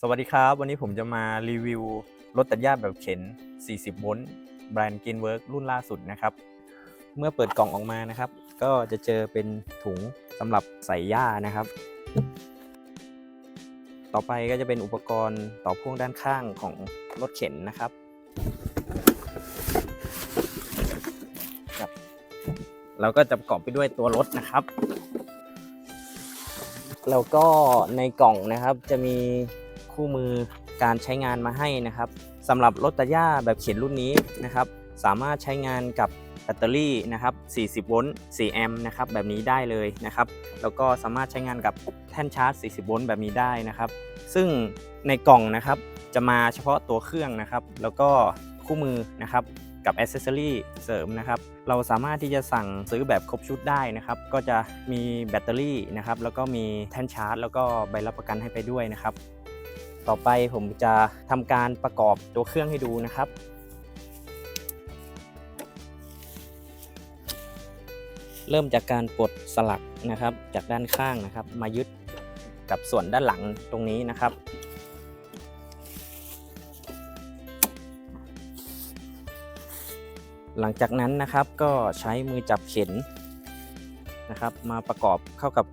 สวัสดีครับ วันนี้ผมจะมารีวิวรถตัดหญ้าแบบเข็น 40 โวลต์แบรนด์ Greenwork รุ่นล่าสุดนะครับ เมื่อเปิดกล่องออกมานะครับ ก็จะเจอเป็นถุงสำหรับใส่หญ้านะครับ ต่อไปก็จะเป็นอุปกรณ์ต่อพ่วงด้านข้างของรถเข็นนะครับครับแล้วก็จะประกอบไปด้วยตัวรถนะครับ แล้วก็ในกล่องนะครับจะมี คู่มือการใช้งานมาให้นะครับสำหรับรถตะย่าแบบเขียนรุ่นนี้นะครับสามารถใช้งานกับแบตเตอรี่นะครับ 40 โวลต์ 4 แอมป์นะครับแบบนี้ได้เลยนะครับ แล้วก็สามารถใช้งานกับแท่นชาร์จ 40 โวลต์แบบนี้ได้นะครับ ซึ่งในกล่องนะครับจะมาเฉพาะตัวเครื่องนะครับ แล้วก็คู่มือนะครับกับอ c เซสซอรีเสริมนะครับ เราสามารถที่จะสั่งซื้อแบบครบชุดได้นะครับ ก็จะมีแบตเตอรี่นะครับ แล้วก็มีแท่นชาร์จ แล้วก็ใบรับประกันให้ไปด้วยนะครับ ต่อไปผมจะทำการประกอบตัวเครื่องให้ดูนะครับเริ่มจากการปลดสลักนะครับจากด้านข้างนะครับ มายึดกับส่วนด้านหลังตรงนี้นะครับ หลังจากนั้นนะครับก็ใช้มือจับเข็นนะครับ มาประกอบเข้ากับ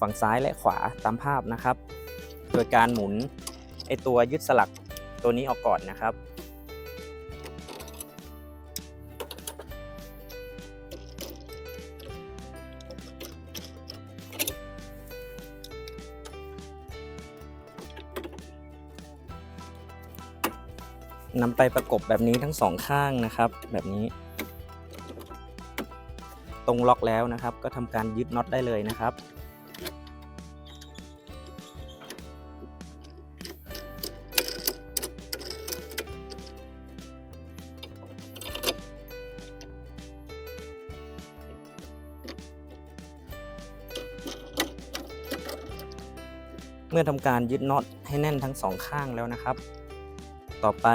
ฝั่งซ้ายและขวาตามภาพนะครับ โดยการหมุน ไอตัวยึดสลักตัวนี้ออกก่อนนะครับ นำไปประกบแบบนี้ทั้งสองข้างนะครับ แบบนี้ ตรงล็อกแล้วนะครับ ก็ทำการยึดน็อตได้เลยนะครับ เมื่อทำการยึดน็อตให้แน่นทั้งสองข้างแล้วนะครับ ต่อไป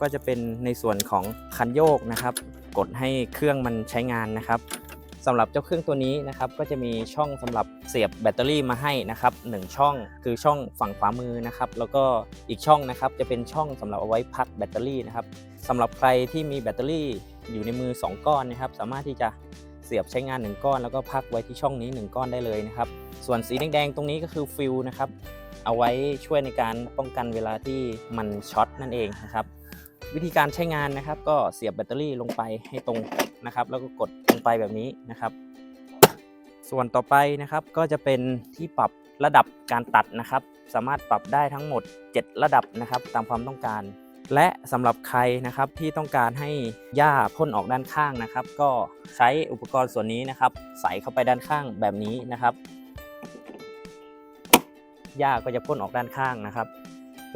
ก็จะเป็นในส่วนของคันโยกนะครับ กดให้เครื่องมันใช้งานนะครับสำหรับเจ้าเครื่องตัวนี้นะครับ ก็จะมีช่องสำหรับเสียบแบตเตอรี่มาให้นะครับหนึ่งช่องคือช่องฝั่งขวามือนะครับ แล้วก็อีกช่องนะครับจะเป็นช่องสำหรับเอาไว้พักแบตเตอรี่นะครับสำหรับใครที่มีแบตเตอรี่อยู่ในมือ 2 ก้อนนะครับ สามารถที่จะเสียบใช้งาน 1 ก้อน แล้วก็พักไว้ที่ช่องนี้ 1 ก้อนได้เลยนะครับ ส่วนสีแดงๆตรงนี้ก็คือฟิลนะครับ เอาไว้ช่วยในการป้องกันเวลาที่มันช็อตนั่นเองนะครับ วิธีการใช้งานนะครับ ก็เสียบแบตเตอรี่ลงไปให้ตรงนะครับ แล้วก็กดลงไปแบบนี้นะครับ ส่วนต่อไปนะครับก็จะเป็นที่ปรับระดับการตัดนะครับ สามารถปรับได้ทั้งหมด 7 ระดับนะครับ ตามความต้องการ และสำหรับใครนะครับที่ต้องการให้หญ้าพ่นออกด้านข้างนะครับ ก็ใช้อุปกรณ์ส่วนนี้นะครับ ใส่เข้าไปด้านข้างแบบนี้นะครับ หญ้าก็จะพ่นออกด้านข้างนะครับ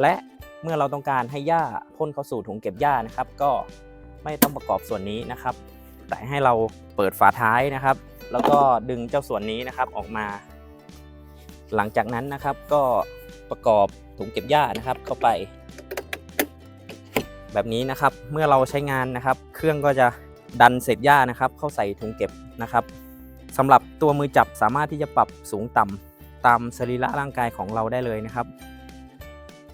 และเมื่อเราต้องการให้หญ้าพ่นเข้าสู่ถุงเก็บหญ้านะครับ ก็ไม่ต้องประกอบส่วนนี้นะครับ แต่ให้เราเปิดฝาท้ายนะครับ แล้วก็ดึงเจ้าส่วนนี้นะครับออกมา หลังจากนั้นนะครับก็ประกอบถุงเก็บหญ้านะครับเข้าไป แบบนี้นะครับเมื่อเราใช้งานนะครับ เครื่องก็จะดันเศษหญ้านะครับ เข้าใส่ถุงเก็บนะครับสำหรับตัวมือจับสามารถที่จะปรับสูงต่ำ ตามสรีระร่างกายของเราได้เลยนะครับ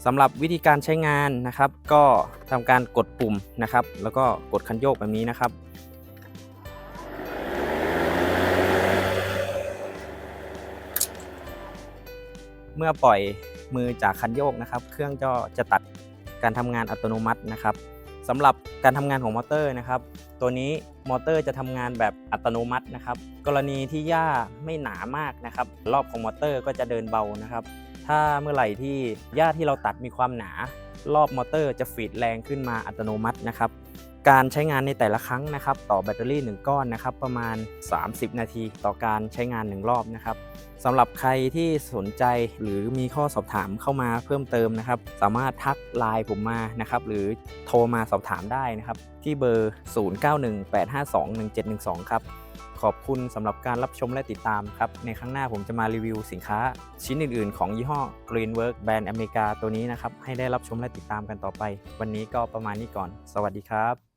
สำหรับวิธีการใช้งานนะครับ ก็ทำการกดปุ่มนะครับ แล้วก็กดคันโยกแบบนี้นะครับ เมื่อปล่อยมือจากคันโยกนะครับ เครื่องก็จะตัดการทำงานอัตโนมัตินะครับ สำหรับการทำงานของมอเตอร์นะครับ ตัวนี้มอเตอร์จะทำงานแบบอัตโนมัตินะครับ กรณีที่หญ้าไม่หนามากนะครับ รอบของมอเตอร์ก็จะเดินเบานะครับ ถ้าเมื่อไหร่ที่หญ้าที่เราตัดมีความหนา รอบมอเตอร์จะฟีดแรงขึ้นมาอัตโนมัตินะครับ การใช้งานในแต่ละครั้งนะครับ ต่อแบตเตอรี่ 1 ก้อนนะครับ ประมาณ 30 นาที ต่อการใช้งาน 1 รอบนะครับ สำหรับใครที่สนใจหรือมีข้อสอบถามเข้ามาเพิ่มเติมนะครับ สามารถทักไลน์ผมมานะครับ หรือโทรมาสอบถามได้นะครับ ที่เบอร์ 0918521712 ครับ ขอบคุณสำหรับการรับชมและติดตามครับ ในครั้งหน้าผมจะมารีวิวสินค้า ชิ้นอื่นๆ ของยี่ห้อ Greenwork แบรนด์อเมริกาตัวนี้นะครับ ให้ได้รับชมและติดตามกันต่อไป วันนี้ก็ประมาณนี้ก่อน สวัสดีครับ